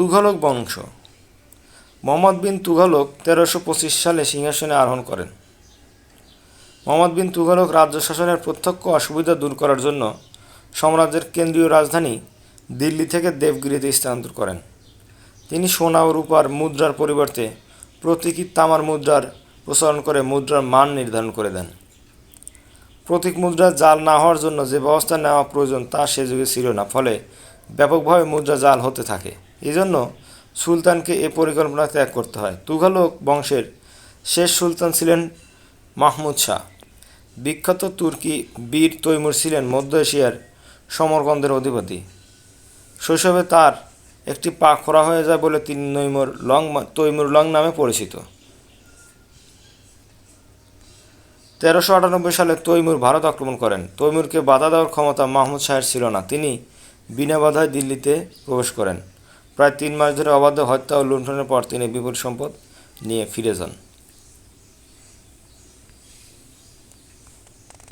তুঘলক বংশ। মোহাম্মদ বিন তুঘলক তেরোশো পঁচিশ সালে সিংহাসনে আরোহণ করেন। মোহাম্মদ বিন তুঘলক রাজ্য শাসনের প্রত্যক্ষ অসুবিধা দূর করার জন্য সাম্রাজ্যের কেন্দ্রীয় রাজধানী দিল্লি থেকে দেবগিরিতে স্থানান্তর করেন। তিনি সোনা ও রূপার মুদ্রার পরিবর্তে প্রতীকী তামার মুদ্রার প্রচলন করে মুদ্রার মান নির্ধারণ করে দেন। প্রতীক মুদ্রা জাল না হওয়ার জন্য যে ব্যবস্থা নেওয়া প্রয়োজন তা সে যুগে ছিল না, ফলে ব্যাপকভাবে মুদ্রা জাল হতে থাকে। এজন্য সুলতানকে এ পরিকল্পনা ত্যাগ করতে হয়। তুঘলক বংশের শেষ সুলতান ছিলেন মাহমুদ শাহ। বিখ্যাত তুর্কি বীর তৈমুর ছিলেন মধ্য এশিয়ার সমরকন্দের অধিপতি। শৈশবে তার একটি পা খোরা হয়ে যায় বলে তিনি নৈমুর লং তৈমুর লং নামে পরিচিত। তেরোশো আটানব্বই সালে তৈমুর ভারত আক্রমণ করেন। তৈমুরকে বাধা দেওয়ার ক্ষমতা মাহমুদ শাহের ছিল না। তিনি বিনা বাধায় দিল্লিতে প্রবেশ করেন। প্রায় তিন মাস ধরে অবাধ্য হত্যা ও লুণ্ঠনের পর তিনি বিপুল সম্পদ নিয়ে ফিরে যান।